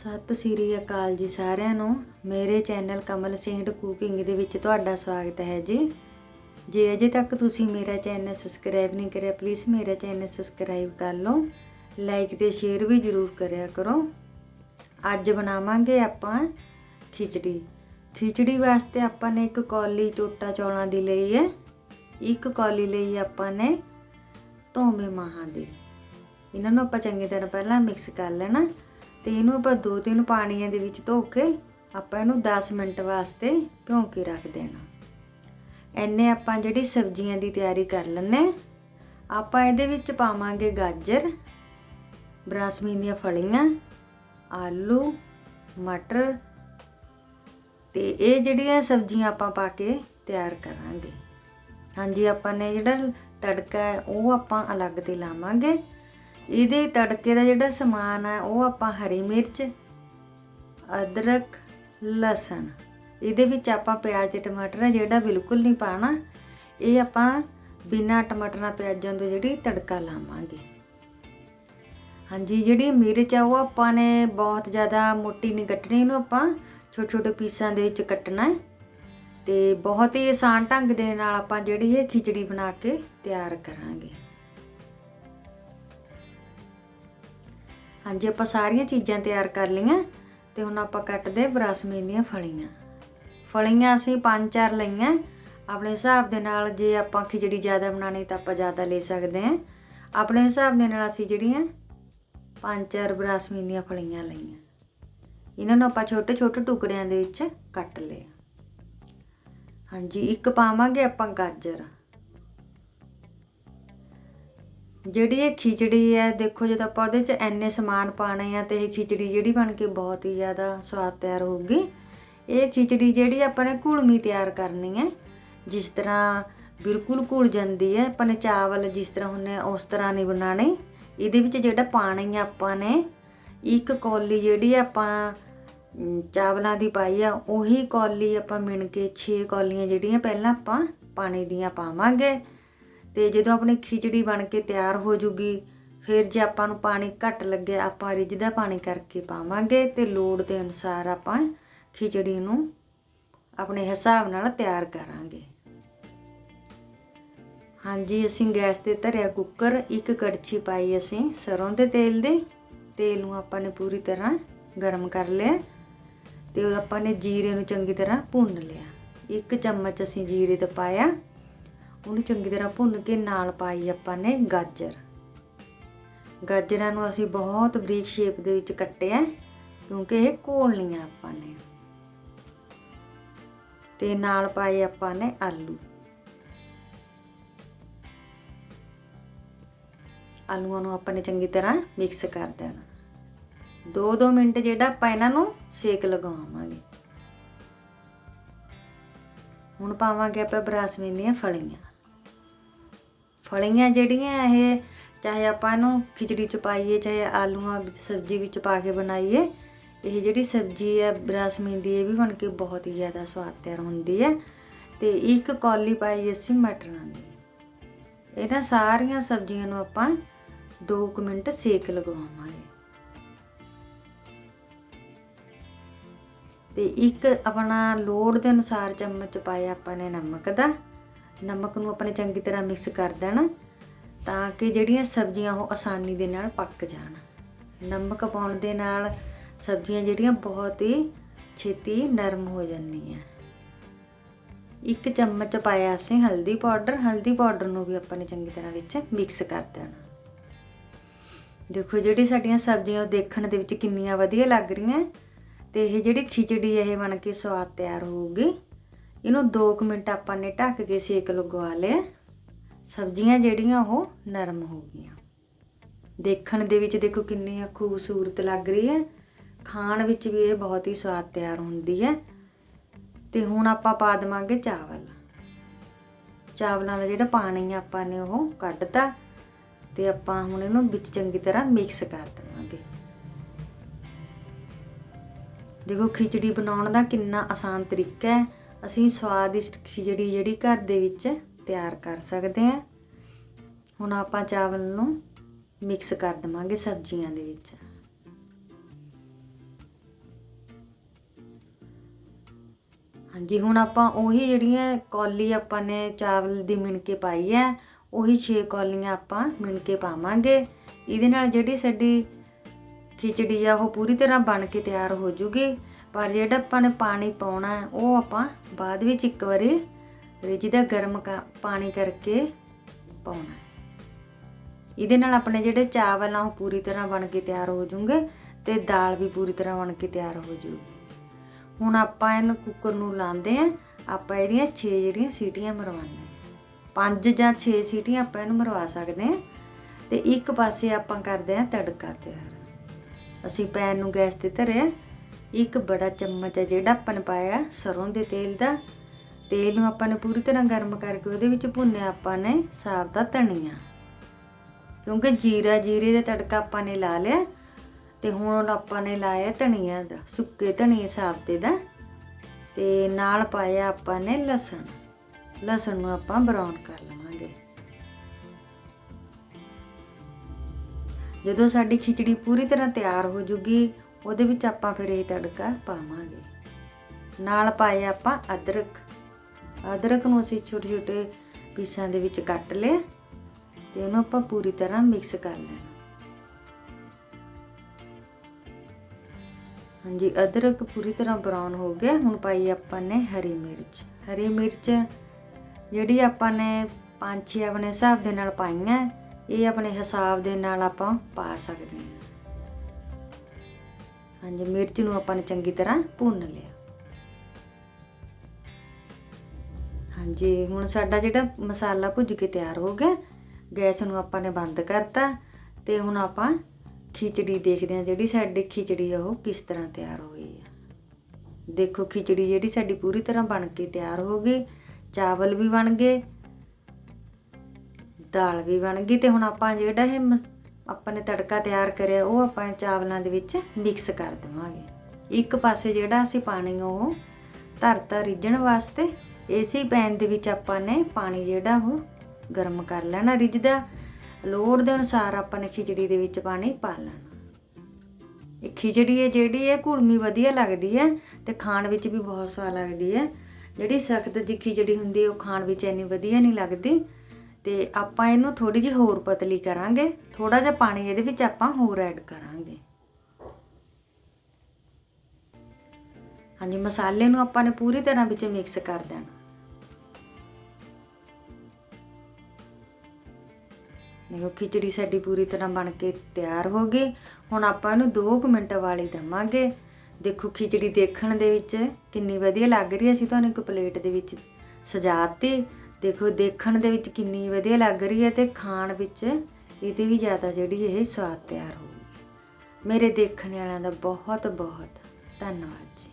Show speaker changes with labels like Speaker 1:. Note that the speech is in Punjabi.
Speaker 1: ਸਤਿ ਸ੍ਰੀ ਅਕਾਲ ਜੀ ਸਾਰਿਆਂ ਨੂੰ। ਮੇਰੇ ਚੈਨਲ ਕਮਲ ਸਿੰਘ ਕੁਕਿੰਗ ਦੇ ਵਿੱਚ ਤੁਹਾਡਾ ਸਵਾਗਤ ਹੈ ਜੀ। ਜੇ ਅਜੇ ਤੱਕ ਤੁਸੀਂ ਮੇਰਾ ਚੈਨਲ ਸਬਸਕ੍ਰਾਈਬ ਨਹੀਂ ਕਰਿਆ ਪਲੀਜ਼ ਮੇਰਾ ਚੈਨਲ ਸਬਸਕ੍ਰਾਈਬ ਕਰ ਲਓ। ਲਾਈਕ ਤੇ ਸ਼ੇਅਰ ਵੀ ਜ਼ਰੂਰ ਕਰਿਆ ਕਰੋ। ਅੱਜ ਬਣਾਵਾਂਗੇ ਆਪਾਂ ਖਿਚੜੀ। ਖਿਚੜੀ ਵਾਸਤੇ ਆਪਾਂ ਨੇ ਇੱਕ ਕੌਲੀ ਚੋਟਾ ਚੌਲਾਂ ਦੀ ਲਈ ਹੈ। ਇੱਕ ਕੌਲੀ ਲਈ ਆਪਾਂ ਨੇ ਧੋਵੇਂ ਮਾਹਾਂ ਦੀ। ਇਹਨਾਂ ਨੂੰ ਆਪਾਂ ਚੰਗੀ ਤਰ੍ਹਾਂ ਪਹਿਲਾਂ ਮਿਕਸ ਕਰ ਲੈਣਾ। ਤੇ ਇਹਨੂੰ ਆਪਾਂ ਦੋ ਤਿੰਨ ਪਾਣੀਆਂ ਦੇ ਵਿੱਚ ਧੋ ਕੇ ਆਪਾਂ ਇਹਨੂੰ 10 ਮਿੰਟ ਵਾਸਤੇ ਭਿਉਂ ਕੇ ਰੱਖ ਦੇਣਾ। ਐਨੇ ਆਪਾਂ ਜਿਹੜੀ ਸਬਜ਼ੀਆਂ ਦੀ ਤਿਆਰੀ ਕਰ ਲੈਣੇ ਆਪਾਂ ਇਹਦੇ ਵਿੱਚ ਪਾਵਾਂਗੇ ਗਾਜਰ, ਬਰਾਸਮੀਨ ਦੀਆਂ ਫਲੀਆਂ, ਆਲੂ, ਮਟਰ ਤੇ ਇਹ ਜਿਹੜੀਆਂ ਸਬਜ਼ੀਆਂ ਆਪਾਂ ਪਾ ਕੇ ਤਿਆਰ ਕਰਾਂਗੇ। ਹਾਂਜੀ, ਆਪਾਂ ਨੇ ਜਿਹੜਾ ਤੜਕਾ ਹੈ, ਉਹ ਆਪਾਂ ਅਲੱਗ ਤੇ ਲਾਵਾਂਗੇ। ਇਹਦੇ ਤੜਕੇ ਦਾ ਜਿਹੜਾ ਸਮਾਨ ਹੈ ਉਹ ਆਪਾਂ ਹਰੀ ਮਿਰਚ, ਅਦਰਕ, ਲਸਣ। ਇਹਦੇ ਵਿੱਚ ਆਪਾਂ ਪਿਆਜ਼ ਤੇ ਟਮਾਟਰ ਹੈ ਜਿਹੜਾ ਬਿਲਕੁਲ ਨਹੀਂ ਪਾਣਾ, ਇਹ ਆਪਾਂ ਬਿਨਾ ਟਮਾਟਰਾਂ ਪਿਆਜ਼ਾਂ ਤੋਂ ਜਿਹੜੀ ਤੜਕਾ ਲਾਵਾਂਗੇ। ਹਾਂਜੀ, ਜਿਹੜੀ ਮਿਰਚ ਆ, ਉਹ ਆਪਾਂ ਨੇ ਬਹੁਤ ਜ਼ਿਆਦਾ ਮੋਟੀ ਨਹੀਂ ਕੱਟਣੀ, ਇਹਨੂੰ ਆਪਾਂ ਛੋਟੇ ਛੋਟੇ ਪੀਸਾਂ ਦੇ ਵਿੱਚ ਕੱਟਣਾ ਹੈ। ਤੇ ਬਹੁਤ ਹੀ ਆਸਾਨ ਢੰਗ ਦੇ ਨਾਲ ਆਪਾਂ ਜਿਹੜੀ ਇਹ ਖਿਚੜੀ ਬਣਾ ਕੇ ਤਿਆਰ ਕਰਾਂਗੇ। ਹਾਂਜੀ, ਆਪਾਂ ਸਾਰੀਆਂ ਚੀਜ਼ਾਂ ਤਿਆਰ ਕਰ ਲਈਆਂ ਤੇ ਹੁਣ ਆਪਾਂ ਕੱਟਦੇ ਬਰਾਸਮੀਨ ਦੀਆਂ ਫਲੀਆਂ। ਫਲੀਆਂ ਅਸੀਂ ਪੰਜ ਚਾਰ ਲਈਆਂ। ਆਪਣੇ ਹਿਸਾਬ ਦੇ ਨਾਲ ਜੇ ਆਪਾਂ ਖਿਚੜੀ ਜ਼ਿਆਦਾ ਬਣਾਣੀ ਤਾਂ ਆਪਾਂ ਜ਼ਿਆਦਾ ਲੈ ਸਕਦੇ ਹਾਂ। ਆਪਣੇ ਹਿਸਾਬ ਦੇ ਨਾਲ ਅਸੀਂ ਜਿਹੜੀਆਂ ਪੰਜ ਚਾਰ ਬਰਾਸਮੀਨ ਦੀਆਂ ਫਲੀਆਂ ਲਈਆਂ। ਇਹਨਾਂ ਨੂੰ ਆਪਾਂ ਛੋਟੇ ਛੋਟੇ ਟੁਕੜਿਆਂ ਦੇ ਵਿੱਚ ਕੱਟ ਲਿਆ ਹਾਂਜੀ, ਇੱਕ ਪਾਵਾਂਗੇ ਆਪਾਂ ਗਾਜਰ। ਜਿਹੜੀ ਇਹ ਖਿਚੜੀ ਹੈ, ਦੇਖੋ ਜਦੋਂ ਆਪਾਂ ਉਹਦੇ 'ਚ ਐਨੇ ਸਮਾਨ ਪਾਣੇ ਆ ਤੇ ਇਹ ਖਿਚੜੀ ਜਿਹੜੀ ਬਣ ਕੇ ਬਹੁਤ ਹੀ ਜ਼ਿਆਦਾ ਸਵਾਦ ਤਿਆਰ ਹੋਊਗੀ। ਇਹ ਖਿਚੜੀ ਜਿਹੜੀ ਆਪਾਂ ਨੇ ਘੁਲਮੀ ਤਿਆਰ ਕਰਨੀ ਹੈ, ਜਿਸ ਤਰ੍ਹਾਂ ਬਿਲਕੁਲ ਘੁਲ ਜਾਂਦੀ ਹੈ, ਆਪਾਂ ਨੇ ਚਾਵਲ ਜਿਸ ਤਰ੍ਹਾਂ ਹੁੰਨੇ ਉਸ ਤਰ੍ਹਾਂ ਨਹੀਂ ਬਣਾਣੇ ਇਹਦੇ ਵਿੱਚ ਜਿਹੜਾ ਪਾਣੀ ਆ ਆਪਾਂ ਨੇ, ਇੱਕ ਕੌਲੀ ਜਿਹੜੀ ਆਪਾਂ ਚਾਵਲਾਂ ਦੀ ਪਾਈ ਆ, ਉਹੀ ਕੌਲੀ ਆਪਾਂ ਮਿਣ ਕੇ 6 ਕੌਲੀਆਂ ਜਿਹੜੀਆਂ ਪਹਿਲਾਂ ਆਪਾਂ ਪਾਣੀ ਦੀਆਂ ਪਾਵਾਂਗੇ। ਤੇ ਜਦੋਂ ਆਪਣੀ ਖਿਚੜੀ ਬਣ ਕੇ ਤਿਆਰ ਹੋ ਜੂਗੀ, ਫਿਰ ਜੇ ਆਪਾਂ ਨੂੰ ਪਾਣੀ ਘੱਟ ਲੱਗੇ, ਆਪਾਂ ਰਿੱਝਦਾ ਪਾਣੀ ਕਰਕੇ ਪਾਵਾਂਗੇ ਤੇ ਲੋੜ ਦੇ ਅਨੁਸਾਰ ਆਪਾਂ ਖਿਚੜੀ ਨੂੰ ਆਪਣੇ ਹਿਸਾਬ ਨਾਲ ਤਿਆਰ ਕਰਾਂਗੇ। ਹਾਂਜੀ, ਅਸੀਂ ਗੈਸ ਤੇ ਧਰਿਆ ਕੁੱਕਰ, ਇੱਕ ਕੜਛੀ ਪਾਈ ਅਸੀਂ ਸਰੋਂ ਦੇ ਤੇਲ ਦੇ। ਤੇਲ ਨੂੰ ਆਪਾਂ ਨੇ ਪੂਰੀ ਤਰ੍ਹਾਂ ਗਰਮ ਕਰ ਲਿਆ ਤੇ ਆਪਾਂ ਨੇ ਜੀਰੇ ਨੂੰ ਚੰਗੀ ਤਰ੍ਹਾਂ ਭੁੰਨ ਲਿਆ। ਇੱਕ ਚਮਚ ਅਸੀਂ ਜੀਰੇ ਦਾ ਪਾਇਆ। ਉਹਨੂੰ ਚੰਗੀ ਤਰ੍ਹਾਂ ਭੁੰਨ ਕੇ ਨਾਲ ਪਾਈ ਆਪਾਂ ਨੇ ਗਾਜਰ। ਗਾਜਰਾਂ ਨੂੰ ਅਸੀਂ ਬਹੁਤ ਬਰੀਕ ਸ਼ੇਪ ਦੇ ਵਿੱਚ ਕੱਟਿਆ ਕਿਉਂਕਿ ਇਹ ਘੋਲਣੀਆਂ ਆਪਾਂ ਨੇ। ਤੇ ਨਾਲ ਪਾਏ ਆਪਾਂ ਨੇ ਆਲੂ। ਆਲੂਆਂ ਨੂੰ ਆਪਾਂ ਨੇ ਚੰਗੀ ਤਰ੍ਹਾਂ ਮਿਕਸ ਕਰ ਦੇਣਾ। 2-2 ਮਿੰਟ ਜਿਹੜਾ ਆਪਾਂ ਇਹਨਾਂ ਨੂੰ ਸੇਕ ਲਗਾਵਾਂਗੇ। ਹੁਣ ਪਾਵਾਂਗੇ ਆਪਾਂ ਬਰਾਸਮੀਨ ਦੀਆਂ ਫਲੀਆਂ। ਫਲੀਆਂ ਜਿਹੜੀਆਂ ਇਹ ਚਾਹੇ ਆਪਾਂ ਇਹਨੂੰ ਖਿਚੜੀ ਚ ਪਾਈਏ, ਚਾਹੇ ਆਲੂਆਂ ਵਿੱਚ ਸਬਜ਼ੀ ਵਿੱਚ ਪਾ ਕੇ ਬਣਾਈਏ, ਇਹ ਜਿਹੜੀ ਸਬਜ਼ੀ ਹੈ ਬਰਾਸਮੀਨ ਦੀ, ਇਹ ਵੀ ਬਣ ਕੇ ਬਹੁਤ ਹੀ ਜ਼ਿਆਦਾ ਸਵਾਦ ਤਿਆਰ ਹੁੰਦੀ ਹੈ। ਤੇ ਇੱਕ ਕੌਲੀ ਪਾਈ ਅਸੀਂ ਮਟਰਾਂ ਦੀ। ਇਹਨਾਂ ਸਾਰੀਆਂ ਸਬਜ਼ੀਆਂ ਨੂੰ ਆਪਾਂ 2 ਮਿੰਟ ਸੇਕ ਲਗਵਾਵਾਂਗੇ। ਤੇ ਇੱਕ ਆਪਣਾ ਲੋੜ ਦੇ ਅਨੁਸਾਰ ਚਮਚ ਪਾਇਆ ਆਪਾਂ ਨੇ ਨਮਕ ਦਾ। ਨਮਕ ਨੂੰ ਆਪਣੇ ਚੰਗੀ ਤਰ੍ਹਾਂ ਮਿਕਸ ਕਰ ਦੇਣਾ ਤਾਂ ਕਿ ਜਿਹੜੀਆਂ ਸਬਜ਼ੀਆਂ ਉਹ ਆਸਾਨੀ ਦੇ ਨਾਲ ਪੱਕ ਜਾਣ। ਨਮਕ ਪਾਉਣ ਦੇ ਨਾਲ ਸਬਜ਼ੀਆਂ ਜਿਹੜੀਆਂ ਬਹੁਤ ਹੀ ਛੇਤੀ ਨਰਮ ਹੋ ਜਾਂਦੀਆਂ। ਇੱਕ ਚਮਚ ਪਾਇਆ ਅਸੀਂ ਹਲਦੀ ਪਾਊਡਰ ਹਲਦੀ ਪਾਊਡਰ ਨੂੰ ਵੀ ਆਪਾਂ ਨੇ ਚੰਗੀ ਤਰ੍ਹਾਂ ਵਿੱਚ ਮਿਕਸ ਕਰ ਦੇਣਾ। ਦੇਖੋ ਜਿਹੜੀ ਸਾਡੀਆਂ ਸਬਜ਼ੀਆਂ ਉਹ ਦੇਖਣ ਦੇ ਵਿੱਚ ਕਿੰਨੀਆਂ ਵਧੀਆ ਲੱਗ ਰਹੀਆਂ। ਤੇ ਇਹ ਜਿਹੜੀ ਖਿਚੜੀ ਇਹ ਬਣ ਕੇ ਸਵਾਦ ਤਿਆਰ ਹੋਊਗੀ। ਇਹਨੂੰ 2 ਮਿੰਟ ਆਪਾਂ ਨੇ ਢੱਕ ਕੇ ਸੇਕ ਲਗਵਾ ਲਿਆ। ਸਬਜ਼ੀਆਂ ਜਿਹੜੀਆਂ, ਉਹ ਨਰਮ ਹੋ ਗਈਆਂ। ਦੇਖਣ ਦੇ ਵਿੱਚ ਦੇਖੋ ਕਿੰਨੀ ਖੂਬਸੂਰਤ ਲੱਗ ਰਹੀ ਹੈ ਖਾਣ ਵਿੱਚ ਵੀ ਇਹ ਬਹੁਤ ਹੀ ਸਵਾਦ ਤਿਆਰ ਹੁੰਦੀ ਹੈ ਤੇ ਹੁਣ ਆਪਾਂ ਪਾ ਦੇਵਾਂਗੇ ਚਾਵਲ। ਚਾਵਲਾਂ ਦਾ ਜਿਹੜਾ ਪਾਣੀ ਆ, ਆਪਾਂ ਨੇ ਉਹ ਕੱਢਤਾ। ਤੇ ਆਪਾਂ ਹੁਣ ਇਹਨੂੰ ਵਿੱਚ ਚੰਗੀ ਤਰ੍ਹਾਂ ਮਿਕਸ ਕਰ ਦੇਵਾਂਗੇ ਦੇਖੋ ਖਿਚੜੀ ਬਣਾਉਣ ਦਾ ਕਿੰਨਾ ਆਸਾਨ ਤਰੀਕਾ ਹੈ। ਅਸੀਂ ਸਵਾਦਿਸ਼ਟ ਖਿਚੜੀ ਜਿਹੜੀ ਘਰ ਦੇ ਵਿੱਚ ਤਿਆਰ ਕਰ ਸਕਦੇ ਹਾਂ। ਹੁਣ ਆਪਾਂ ਚਾਵਲ ਨੂੰ ਮਿਕਸ ਕਰ ਦਵਾਂਗੇ ਸਬਜ਼ੀਆਂ ਦੇ ਵਿੱਚ। ਹਾਂਜੀ, ਹੁਣ ਆਪਾਂ ਉਹੀ ਜਿਹੜੀਆਂ ਕੌਲੀ ਆਪਾਂ ਨੇ ਚਾਵਲ ਦੀ ਮਿਣ ਕੇ ਪਾਈ ਹੈ, ਉਹੀ 6 ਕੌਲੀਆਂ ਆਪਾਂ ਮਿਣ ਕੇ ਪਾਵਾਂਗੇ। ਇਹਦੇ ਨਾਲ ਜਿਹੜੀ ਸਾਡੀ ਖਿਚੜੀ ਆ, ਉਹ ਪੂਰੀ ਤਰ੍ਹਾਂ ਬਣ ਕੇ ਤਿਆਰ ਹੋ ਜੂਗੀ। ਪਰ ਜਿਹੜਾ ਆਪਾਂ ਨੇ ਪਾਣੀ ਪਾਉਣਾ ਉਹ ਆਪਾਂ ਬਾਅਦ ਵਿੱਚ ਇੱਕ ਵਾਰੀ ਰਿੱਝਦਾ ਗਰਮ ਕ- ਪਾਣੀ ਕਰਕੇ ਪਾਉਣਾ ਇਹਦੇ ਨਾਲ ਆਪਣੇ ਜਿਹੜੇ ਚਾਵਲ ਆ, ਉਹ ਪੂਰੀ ਤਰ੍ਹਾਂ ਬਣ ਕੇ ਤਿਆਰ ਹੋ ਜੂਗੇ ਤੇ ਦਾਲ ਵੀ ਪੂਰੀ ਤਰ੍ਹਾਂ ਬਣ ਕੇ ਤਿਆਰ ਹੋ ਜੂਗੀ। ਹੁਣ ਆਪਾਂ ਇਹਨੂੰ ਕੁੱਕਰ ਨੂੰ ਲਾਉਂਦੇ ਆ ਆਪਾਂ ਇਹਦੀਆਂ 6 ਜਿਹੜੀਆਂ ਸੀਟੀਆਂ ਮਰਵਾਉਂਦੇ ਆ 5 ਜਾਂ 6 ਸੀਟੀਆਂ ਆਪਾਂ ਇਹਨੂੰ ਮਰਵਾ ਸਕਦੇ ਆ ਤੇ ਇੱਕ ਪਾਸੇ ਆਪਾਂ ਕਰਦੇ ਆ ਤੜਕਾ ਤਿਆਰ। ਅਸੀਂ ਪੈਨ ਨੂੰ ਗੈਸ ਤੇ ਧਰਿਆ। ਇੱਕ ਬੜਾ ਚਮਚ ਹੈ ਜਿਹੜਾ ਆਪਾਂ ਨੇ ਪਾਇਆ ਸਰੋਂ ਦੇ ਤੇਲ ਦਾ। ਤੇਲ ਨੂੰ ਆਪਾਂ ਨੇ ਪੂਰੀ ਤਰ੍ਹਾਂ ਗਰਮ ਕਰਕੇ ਉਹਦੇ ਵਿੱਚ ਭੁੰਨਿਆ ਆਪਾਂ ਨੇ ਸਾਫ਼ ਦਾ ਧਨੀਆ। ਕਿਉਂਕਿ ਜੀਰਾ, ਜੀਰੇ ਦਾ ਤੜਕਾ ਆਪਾਂ ਨੇ ਲਾ ਲਿਆ ਤੇ ਹੁਣ ਆਪਾਂ ਨੇ ਲਾਇਆ ਧਨੀਆ ਦਾ, ਸੁੱਕੇ ਧਨੀਏ ਸਾਬਤੇ ਦਾ। ਤੇ ਨਾਲ ਪਾਇਆ ਆਪਾਂ ਨੇ ਲਸਣ। ਲਸਣ ਨੂੰ ਆਪਾਂ ਬਰਾਊਨ ਕਰ ਲਵਾਂਗੇ ਜਦੋਂ ਸਾਡੀ ਖਿਚੜੀ ਪੂਰੀ ਤਰ੍ਹਾਂ ਤਿਆਰ ਹੋ ਜੂਗੀ, ਉਹਦੇ ਵਿੱਚ ਆਪਾਂ ਫਿਰ ਇਹ ਤੜਕਾ ਪਾਵਾਂਗੇ। ਨਾਲ ਪਾਏ ਆਪਾਂ ਅਦਰਕ। ਅਦਰਕ ਨੂੰ ਅਸੀਂ ਛੋਟੇ ਛੋਟੇ ਪੀਸਾਂ ਦੇ ਵਿੱਚ ਕੱਟ ਲਿਆ ਤੇ ਉਹਨੂੰ ਆਪਾਂ ਪੂਰੀ ਤਰ੍ਹਾਂ ਮਿਕਸ ਕਰ ਲੈਣਾ। ਹਾਂਜੀ, ਅਦਰਕ ਪੂਰੀ ਤਰ੍ਹਾਂ ਬਰਾਊਨ ਹੋ ਗਿਆ। ਹੁਣ ਪਾਈ ਆਪਾਂ ਨੇ ਹਰੀ ਮਿਰਚ। ਹਰੀ ਮਿਰਚ ਜਿਹੜੀ ਆਪਾਂ ਨੇ ਪੰਜ ਛੇ ਆਪਣੇ ਹਿਸਾਬ ਦੇ ਨਾਲ ਪਾਈਆਂ। ਇਹ ਆਪਣੇ ਹਿਸਾਬ ਦੇ ਨਾਲ ਆਪਾਂ ਪਾ ਸਕਦੇ ਹਾਂ। ਹਾਂਜੀ, ਮਿਰਚ ਨੂੰ ਆਪਾਂ ਨੇ ਚੰਗੀ ਤਰ੍ਹਾਂ ਭੁੰਨ ਲਿਆ। ਹਾਂਜੀ, ਹੁਣ ਸਾਡਾ ਜਿਹੜਾ ਮਸਾਲਾ ਭੁੱਜ ਕੇ ਤਿਆਰ ਹੋ ਗਿਆ, ਗੈਸ ਨੂੰ ਆਪਾਂ ਨੇ ਬੰਦ ਕਰਤਾ ਤੇ ਹੁਣ ਆਪਾਂ ਖਿਚੜੀ ਦੇਖਦੇ ਹਾਂ ਜਿਹੜੀ ਸਾਡੀ ਖਿਚੜੀ ਆ, ਉਹ ਕਿਸ ਤਰ੍ਹਾਂ ਤਿਆਰ ਹੋਈ ਆ। ਦੇਖੋ, ਖਿਚੜੀ ਜਿਹੜੀ ਸਾਡੀ ਪੂਰੀ ਤਰ੍ਹਾਂ ਬਣ ਕੇ ਤਿਆਰ ਹੋ ਗਈ, ਚਾਵਲ ਵੀ ਬਣ ਗਏ ਦਾਲ ਵੀ ਬਣ ਗਈ ਤੇ ਹੁਣ ਆਪਾਂ ਜਿਹੜਾ ਇਹ ਮਸ- ਆਪਾਂ ਨੇ ਤੜਕਾ ਤਿਆਰ ਕਰਿਆ, ਉਹ ਆਪਾਂ ਚਾਵਲਾਂ ਦੇ ਵਿੱਚ ਮਿਕਸ ਕਰ ਦੇਵਾਂਗੇ। ਇੱਕ ਪਾਸੇ ਜਿਹੜਾ ਅਸੀਂ ਪਾਣੀ ਉਹ ਧਰਤਾ ਰਿੱਝਣ ਵਾਸਤੇ ਇਸੇ ਪੈਨ ਦੇ ਵਿੱਚ ਆਪਾਂ ਨੇ ਪਾਣੀ ਜਿਹੜਾ ਉਹ ਗਰਮ ਕਰ ਲੈਣਾ। ਰਿੱਝਦਾ ਲੋੜ ਦੇ ਅਨੁਸਾਰ ਆਪਾਂ ਨੇ ਖਿਚੜੀ ਦੇ ਵਿੱਚ ਪਾਣੀ ਪਾ ਲੈਣਾ। ਇਹ ਖਿਚੜੀ ਹੈ ਜਿਹੜੀ ਹੈ ਘੁਲਮੀ ਵਧੀਆ ਲੱਗਦੀ ਹੈ ਤੇ ਖਾਣ ਵਿੱਚ ਵੀ ਬਹੁਤ ਸਵਾਦ ਲੱਗਦੀ ਹੈ। ਜਿਹੜੀ ਸਖਤ ਜੀ ਖਿਚੜੀ ਹੁੰਦੀ ਹੈ, ਉਹ ਖਾਣ ਵਿੱਚ ਇੰਨੀ ਵਧੀਆ ਨਹੀਂ ਲੱਗਦੀ। ਤੇ ਆਪਾਂ ਇਹਨੂੰ ਥੋੜੀ ਜਿਹੀ ਹੋਰ ਪਤਲੀ ਕਰਾਂਗੇ। ਥੋੜਾ ਜਿਹਾ ਪਾਣੀ ਇਹਦੇ ਵਿੱਚ ਆਪਾਂ ਹੋਰ ਐਡ ਕਰਾਂਗੇ। ਹਾਂਜੀ, ਮਸਾਲੇ ਨੂੰ ਆਪਾਂ ਨੇ ਪੂਰੀ ਤਰ੍ਹਾਂ ਵਿੱਚ ਮਿਕਸ ਕਰ ਦੇਣਾ। ਦੇਖੋ, ਖਿਚੜੀ ਸਾਡੀ ਪੂਰੀ ਤਰ੍ਹਾਂ ਬਣ ਕੇ ਤਿਆਰ ਹੋ ਗਈ। ਹੁਣ ਆਪਾਂ ਇਹਨੂੰ 2 ਮਿੰਟ ਵਾਲੀ ਦਵਾਂਗੇ। ਦੇਖੋ, ਖਿਚੜੀ ਦੇਖਣ ਦੇ ਵਿੱਚ ਕਿੰਨੀ ਵਧੀਆ ਲੱਗ ਰਹੀ ਹੈ। ਅਸੀਂ ਤੁਹਾਨੂੰ ਇੱਕ ਪਲੇਟ ਦੇ ਵਿੱਚ ਸਜਾਤੀ ਦੇਖੋ, ਦੇਖਣ ਦੇ ਵਿੱਚ ਕਿੰਨੀ ਵਧੀਆ ਲੱਗ ਰਹੀ ਹੈ ਤੇ ਖਾਣ ਵਿੱਚ ਇਹਦੇ ਵੀ ਜ਼ਿਆਦਾ ਜਿਹੜੀ ਇਹ ਸਵਾਦ ਤਿਆਰ ਹੋਊਗੀ ਮੇਰੇ ਦੇਖਣ ਵਾਲਿਆਂ ਦਾ ਬਹੁਤ ਬਹੁਤ ਧੰਨਵਾਦ ਜੀ।